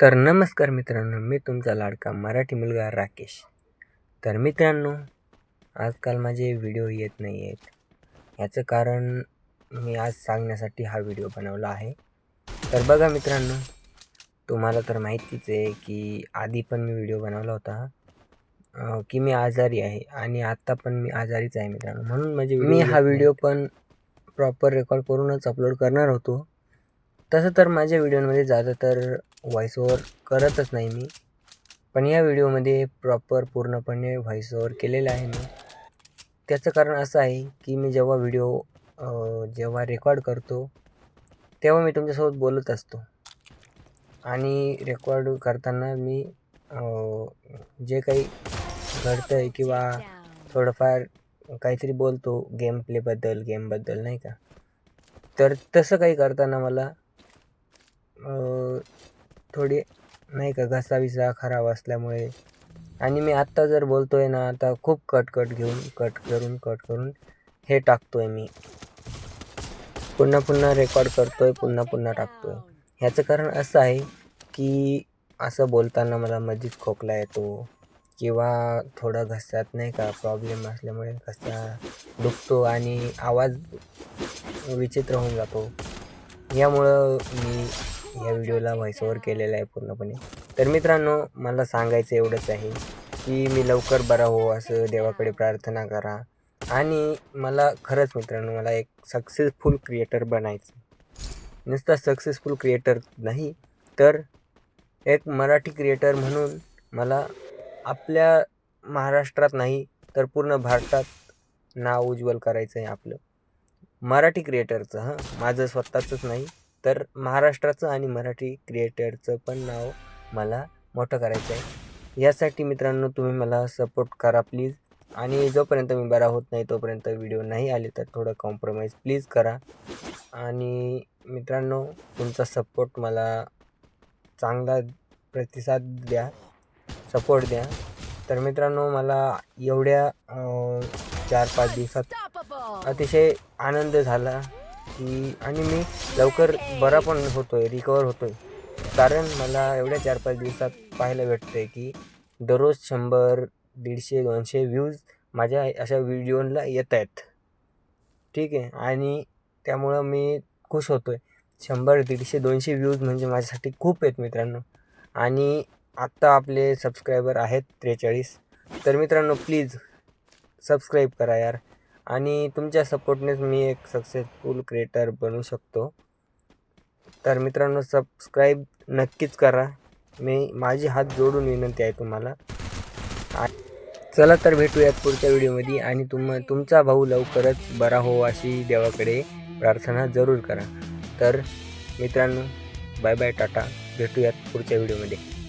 तर नमस्कार मित्रांनो मी तुमचा लाडका मराठी मुलगा राकेश. तर मित्रांनो आजकाल माझे व्हिडिओ येत नाही आहेत याचं कारण मी आज सांगण्यासाठी हा व्हिडिओ बनवला आहे. तर बघा मित्रांनो तुम्हाला तर माहितीच आहे की आधी पण मी व्हिडिओ बनवला होता की मी आजारी आहे आणि आत्ता पण मी आजारीच आहे मित्रांनो. म्हणून म्हणजे मी हा व्हिडिओ पण प्रॉपर रेकॉर्ड करूनच अपलोड करणार होतो. तसं तर माझ्या व्हिडिओमध्ये ज़्यादातर व्हॉईस ओवर करतच नाही मी. पण या व्हिडिओमध्ये प्रॉपर पूर्णपणे व्हॉईस ओवर केलेलं आहे मी. त्याचं कारण असं आहे की मी जेव्हा व्हिडिओ जेव्हा रेकॉर्ड करतो तेव्हा मी तुमच्यासोबत बोलत असतो. आणि रेकॉर्ड करताना मी जे काही घडतं आहे किंवा थोडंफार काहीतरी बोलतो गेम प्लेबद्दल गेमबद्दल नाही का? तर तसं काही करताना मला थोडी नाही का घसाविसा खराब असल्यामुळे. आणि मी आत्ता जर बोलतो आहे ना आता खूप कट कट घेऊन कट करून कट करून हे टाकतो आहे मी. पुन्हा पुन्हा रेकॉर्ड करतो आहे पुन्हा पुन्हा टाकतो आहे ह्याचं कारण असं आहे की असं बोलताना मला मधीच खोकला येतो. किंवा थोडा घसात नाही का प्रॉब्लेम असल्यामुळे घसा दुखतो आणि आवाज विचित्र होऊन जातो. यामुळं मी या व्हिडिओला व्हॉइस ओव्हर केलेला आहे पूर्णपणे. तर मित्रांनो मला सांगायचं एवढंच आहे की मी लवकर बरा हो असं देवाकडे प्रार्थना करा. आणि मला खरंच मित्रांनो मला एक सक्सेसफुल क्रिएटर बनायचं नुसता सक्सेसफुल क्रिएटर नाही तर एक मराठी क्रिएटर म्हणून मला आपल्या महाराष्ट्रात नाही तर पूर्ण भारतात नाव उज्ज्वल करायचं आहे आपलं. मराठी क्रिएटरचं हां. माझं स्वतःचंच नाही तर महाराष्ट्राचं आणि मराठी क्रिएटरचं पण नाव मला मोठं करायचं आहे. यासाठी मित्रांनो तुम्ही मला सपोर्ट करा प्लीज आणि जोपर्यंत मी बरा होत नाही तोपर्यंत व्हिडिओ नाही आले तर थोडं कॉम्प्रोमाइज प्लीज करा. आणि मित्रांनो तुमचा सपोर्ट मला चांगला प्रतिसाद द्या सपोर्ट द्या. तर मित्रांनो मला एवढ्या चार पाच दिवसात अतिशय आनंद झाला. की आणि मी लवकर बरा पण होतो आहे रिकवर होतो आहे कारण मला एवढ्या चार पाच दिवसात पाहायला भेटतं आहे की दररोज शंभर दीडशे दोनशे व्ह्यूज माझ्या अशा व्हिडिओला येत आहेत ठीक आहे? आणि त्यामुळं मी खुश होतो आहे शंभर दीडशे दोनशे व्ह्यूज म्हणजे माझ्यासाठी खूप आहेत मित्रांनो. आणि आत्ता आपले सबस्क्रायबर आहेत त्रेचाळीस. तर मित्रांनो प्लीज सबस्क्राईब करा यार. आणि तुमच्या सपोर्टनेच मी एक सक्सेसफुल क्रिएटर बनू शकतो. तर मित्रांनो सबस्क्राईब नक्कीच करा. मी माझी हात जोडून विनंती आहे तुम्हाला. आ- चला तर भेटूयात पुढच्या व्हिडिओमध्ये आणि तुम तुमचा भाऊ लवकरच बरा हो अशी देवाकडे प्रार्थना जरूर करा. तर मित्रांनो बाय बाय टाटा. भेटूयात पुढच्या व्हिडिओमध्ये.